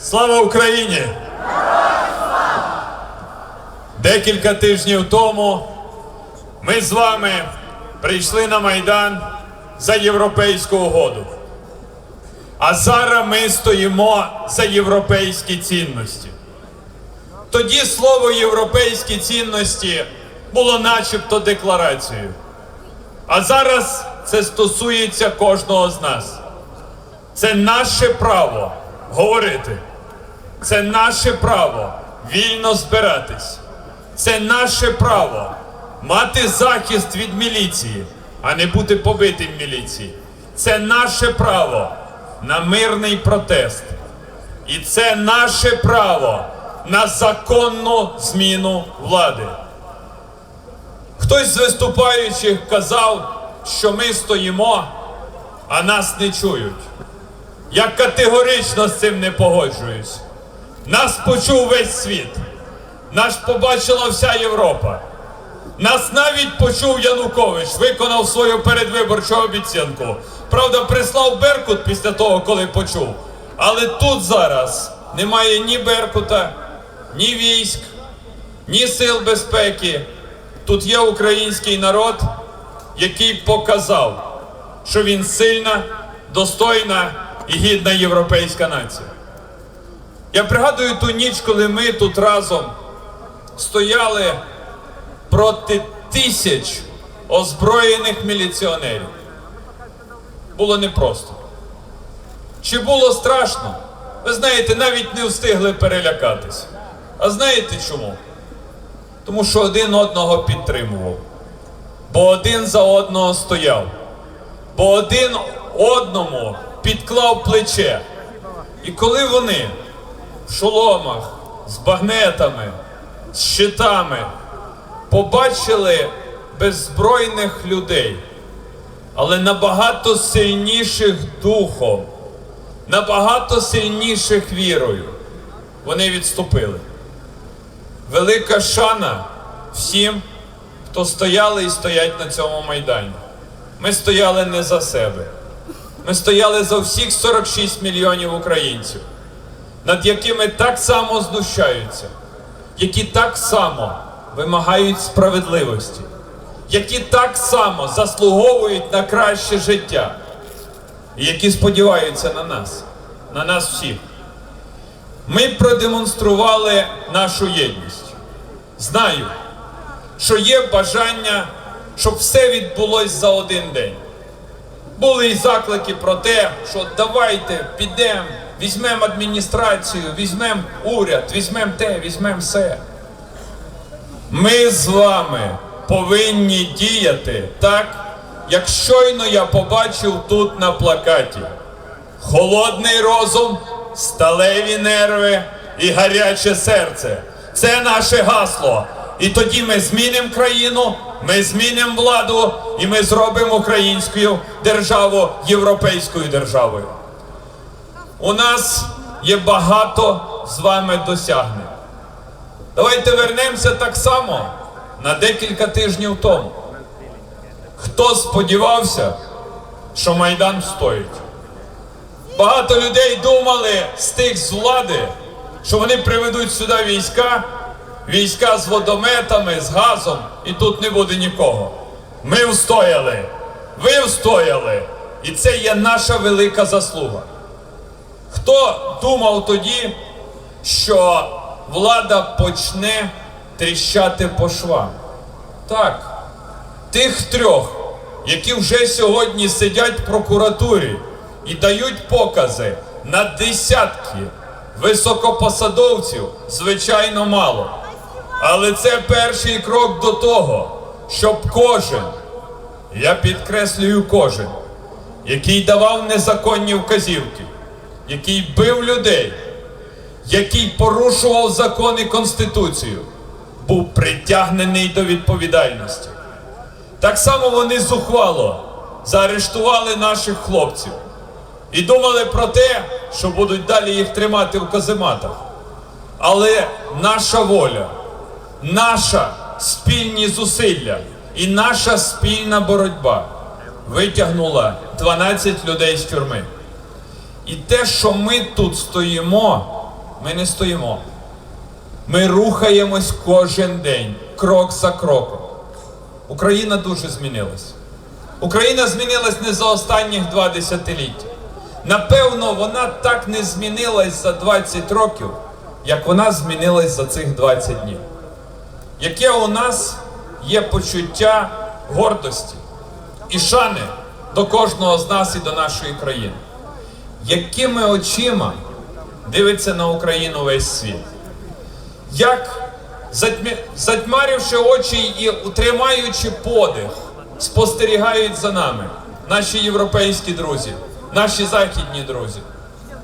Слава Україні! Декілька тижнів тому ми з вами прийшли на Майдан за європейську угоду. А зараз ми стоїмо за європейські цінності. Тоді слово європейські цінності було начебто декларацією. А зараз це стосується кожного з нас. Це наше право говорити. Це наше право вільно збиратись. Це наше право мати захист від міліції, а не бути побитим міліції. Це наше право на мирний протест. І це наше право на законну зміну влади. Хтось з виступаючих казав, що ми стоїмо, а нас не чують. Я категорично з цим не погоджуюсь. Нас почув весь світ. Нас побачила вся Європа. Нас навіть почув Янукович, виконав свою передвиборчу обіцянку. Правда, прислав Беркут після того, коли почув. Але тут зараз немає ні Беркута, ні військ, ні сил безпеки. Тут є український народ, який показав, що він сильна, достойна і гідна європейська нація. Я пригадую ту ніч, коли ми тут разом стояли проти тисяч озброєних міліціонерів. Було непросто. Чи було страшно? Ви знаєте, навіть не встигли перелякатися. А знаєте чому? Тому що один одного підтримував, бо один за одного стояв, бо один одному підклав плече. І коли вони в шоломах, з багнетами, з щитами побачили беззбройних людей, але набагато сильніших духом, набагато сильніших вірою, вони відступили. Велика шана всім, хто стояли і стоять на цьому майдані. Ми стояли не за себе. Ми стояли за всіх 46 мільйонів українців, над якими так само знущаються, які так само вимагають справедливості, які так само заслуговують на краще життя, і які сподіваються на нас, на нас всіх. Ми продемонстрували нашу єдність. Знаю, що є бажання, щоб все відбулось за один день. Були і заклики про те, що давайте підемо, візьмемо адміністрацію, візьмемо уряд, візьмемо те, візьмемо все. Ми з вами повинні діяти так, як щойно я побачив тут на плакаті. Холодний розум, сталеві нерви і гаряче серце. Це наше гасло. І тоді ми змінимо країну, ми змінимо владу і ми зробимо українську державу європейською державою. У нас є багато з вами досягнень. Давайте вернемося так само на декілька тижнів тому. Хто сподівався, що Майдан стоїть? Багато людей думали з тих з влади, що вони приведуть сюди війська, війська з водометами, з газом, і тут не буде нікого. Ми встояли, ви встояли, і це є наша велика заслуга. Хто думав тоді, що влада почне тріщати по швам? Так, тих трьох, які вже сьогодні сидять в прокуратурі і дають покази на десятки високопосадовців, звичайно, мало. Але це перший крок до того, щоб кожен, я підкреслюю кожен, який давав незаконні вказівки, який бив людей, який порушував закон і Конституцію, був притягнений до відповідальності. Так само вони зухвало заарештували наших хлопців і думали про те, що будуть далі їх тримати в казематах. Але наша воля, наша спільні зусилля і наша спільна боротьба витягнула 12 людей з тюрми. І те, що ми тут стоїмо, ми не стоїмо. Ми рухаємось кожен день, крок за кроком. Україна дуже змінилась. Україна змінилась не за останніх два десятиліття. Напевно, вона так не змінилась за 20 років, як вона змінилась за цих 20 днів. Яке у нас є почуття гордості і шани до кожного з нас і до нашої країни. Якими очима дивиться на Україну весь світ? Як затьмаривши очі і утримаючи подих, спостерігають за нами наші європейські друзі, наші західні друзі.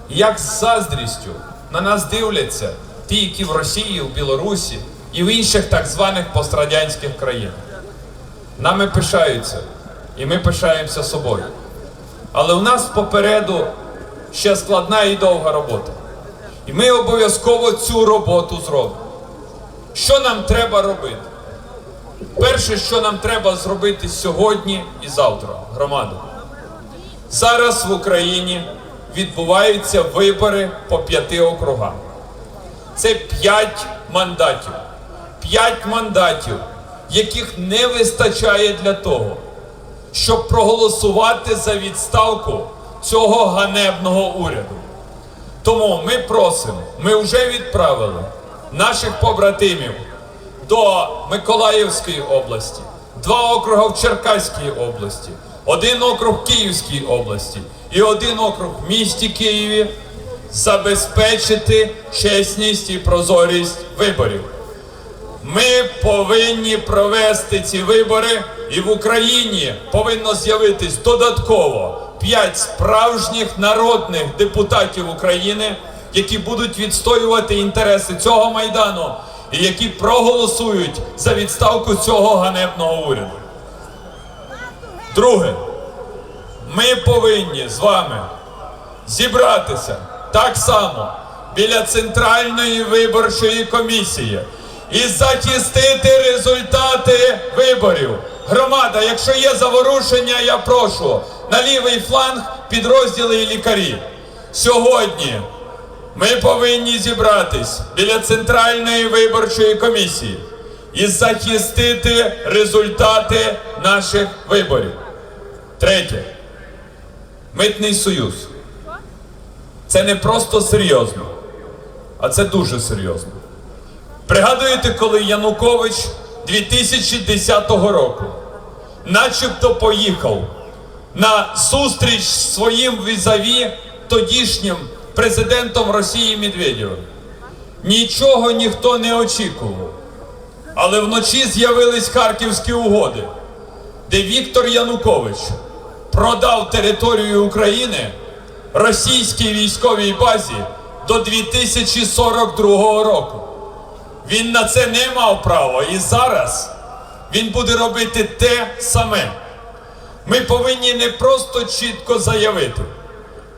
Як з заздрістю на нас дивляться ті, які в Росії, в Білорусі і в інших так званих пострадянських країнах. Нами пишаються, і ми пишаємося собою. Але у нас попереду ще складна і довга робота. І ми обов'язково цю роботу зробимо. Що нам треба робити? Перше, що нам треба зробити сьогодні і завтра, громаду. Зараз в Україні відбуваються вибори по п'яти округам. Це п'ять мандатів. П'ять мандатів, яких не вистачає для того, щоб проголосувати за відставку цього ганебного уряду. Тому ми просимо, ми вже відправили наших побратимів до Миколаївської області, два округи в Черкаській області, один округ в Київській області і один округ в місті Києві забезпечити чесність і прозорість виборів. Ми повинні провести ці вибори, і в Україні повинно з'явитись додатково п'ять справжніх народних депутатів України, які будуть відстоювати інтереси цього майдану і які проголосують за відставку цього ганебного уряду. Друге, ми повинні з вами зібратися так само біля центральної виборчої комісії і захистити результати виборів. Громада, якщо є заворушення, я прошу на лівий фланг підрозділи і лікарі. Сьогодні ми повинні зібратись біля центральної виборчої комісії і захистити результати наших виборів. Третє. Митний союз. Це не просто серйозно, а це дуже серйозно. Пригадуєте, коли Янукович 2010 року начебто поїхав на зустріч з своїм візаві тодішнім президентом Росії Медведєвим. Нічого ніхто не очікував. Але вночі з'явились харківські угоди, де Віктор Янукович продав територію України російській військовій базі до 2042 року. Він на це не мав права і зараз він буде робити те саме. Ми повинні не просто чітко заявити,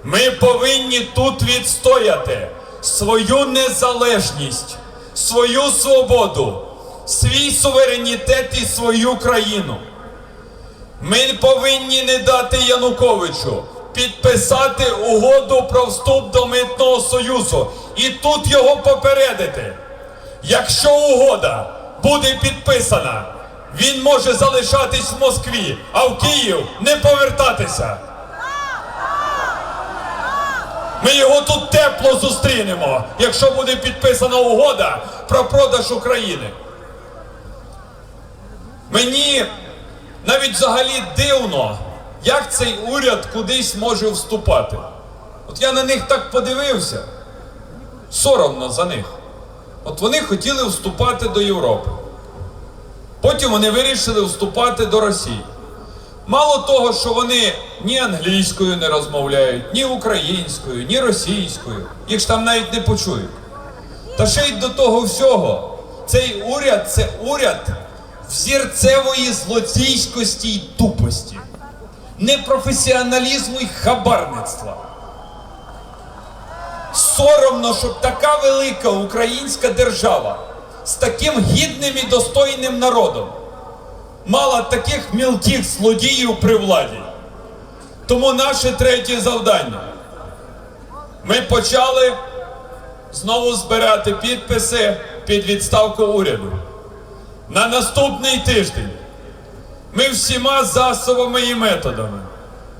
ми повинні тут відстояти свою незалежність, свою свободу, свій суверенітет і свою країну. Ми повинні не дати Януковичу підписати угоду про вступ до митного союзу і тут його попередити. Якщо угода буде підписана, він може залишатись в Москві, а в Київ не повертатися. Ми його тут тепло зустрінемо, якщо буде підписана угода про продаж України. Мені навіть взагалі дивно, як цей уряд кудись може вступати. От я на них так подивився, соромно за них. От вони хотіли вступати до Європи. Потім вони вирішили вступати до Росії. Мало того, що вони ні англійською не розмовляють, ні українською, ні російською. Їх ж там навіть не почують. Та ще й до того всього, цей уряд це уряд взірцевої злоційськості й тупості, непрофесіоналізму й хабарництва. Соромно, щоб така велика українська держава з таким гідним і достойним народом мала таких мілких злодіїв при владі. Тому наше третє завдання. Ми почали знову збирати підписи під відставку уряду. На наступний тиждень ми всіма засобами і методами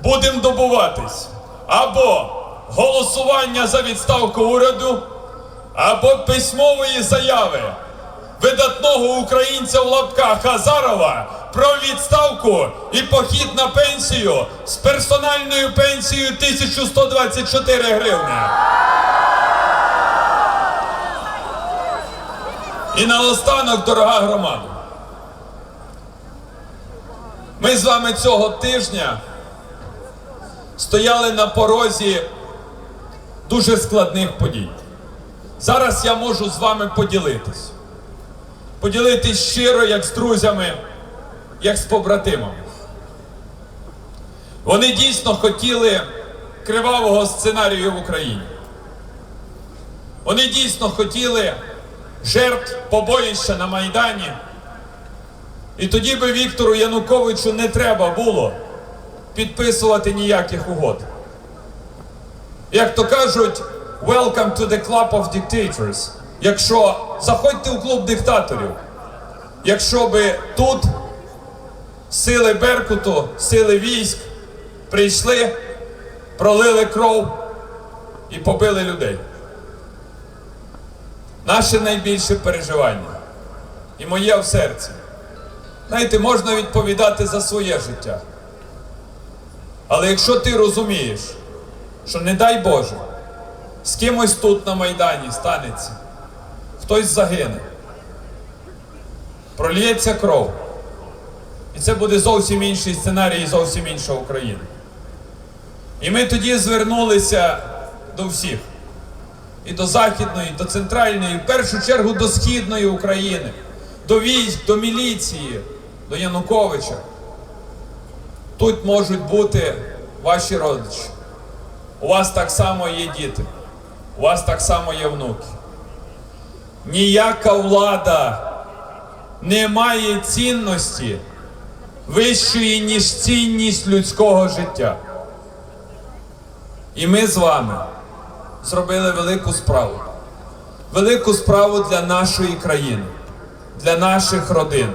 будемо добуватись або голосування за відставку уряду, або письмової заяви видатного українця в лапках Азарова про відставку і похід на пенсію з персональною пенсією 1124 гривні. І наостанок, дорога громада, ми з вами цього тижня стояли на порозі дуже складних подій. Зараз я можу з вами поділитись. Поділитись щиро, як з друзями, як з побратимами. Вони дійсно хотіли кривавого сценарію в Україні. Вони дійсно хотіли жертв побоїща на Майдані. І тоді би Віктору Януковичу не треба було підписувати ніяких угод. Як то кажуть, welcome to the club of dictators. Якщо заходьте у клуб диктаторів, якщо би тут сили Беркуту, сили військ прийшли, пролили кров і побили людей. Наше найбільше переживання і моє в серці. Знаєте, можна відповідати за своє життя. Але якщо ти розумієш, що не дай Боже, з кимось тут на Майдані станеться, хтось загине, проліється кров. І це буде зовсім інший сценарій, і зовсім інша Україна. І ми тоді звернулися до всіх. І до Західної, і до центральної, і в першу чергу до Східної України, до військ, до міліції, до Януковича. Тут можуть бути ваші родичі. У вас так само є діти, у вас так само є внуки. Ніяка влада не має цінності вищої, ніж цінність людського життя. І ми з вами зробили велику справу. Велику справу для нашої країни, для наших родин,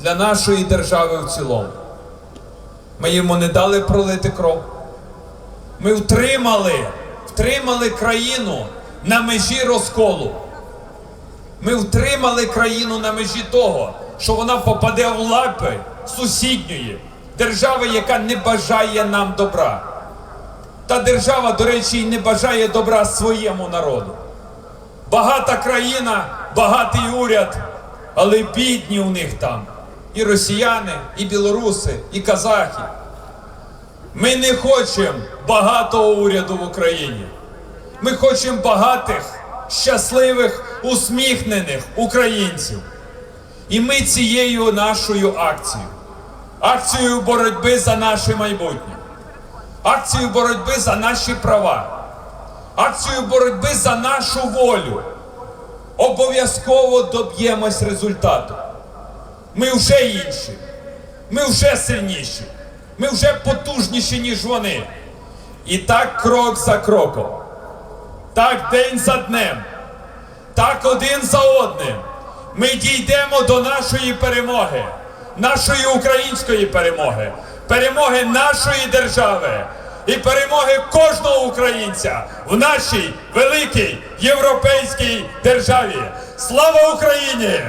для нашої держави в цілому. Ми йому не дали пролити кров. Ми втримали, втримали країну на межі розколу. Ми втримали країну на межі того, що вона попаде в лапи сусідньої держави, яка не бажає нам добра. Та держава, до речі, і не бажає добра своєму народу. Багата країна, багатий уряд, але бідні у них там. І росіяни, і білоруси, і казахи. Ми не хочемо багатого уряду в Україні. Ми хочемо багатих, щасливих, усміхнених українців. І ми цією нашою акцією, акцією боротьби за наше майбутнє, акцією боротьби за наші права, акцією боротьби за нашу волю обов'язково доб'ємось результату. Ми вже інші, ми вже сильніші, ми вже потужніші, ніж вони. І так крок за кроком, так день за днем, так один за одним ми дійдемо до нашої перемоги, нашої української перемоги, перемоги нашої держави і перемоги кожного українця в нашій великій європейській державі. Слава Україні!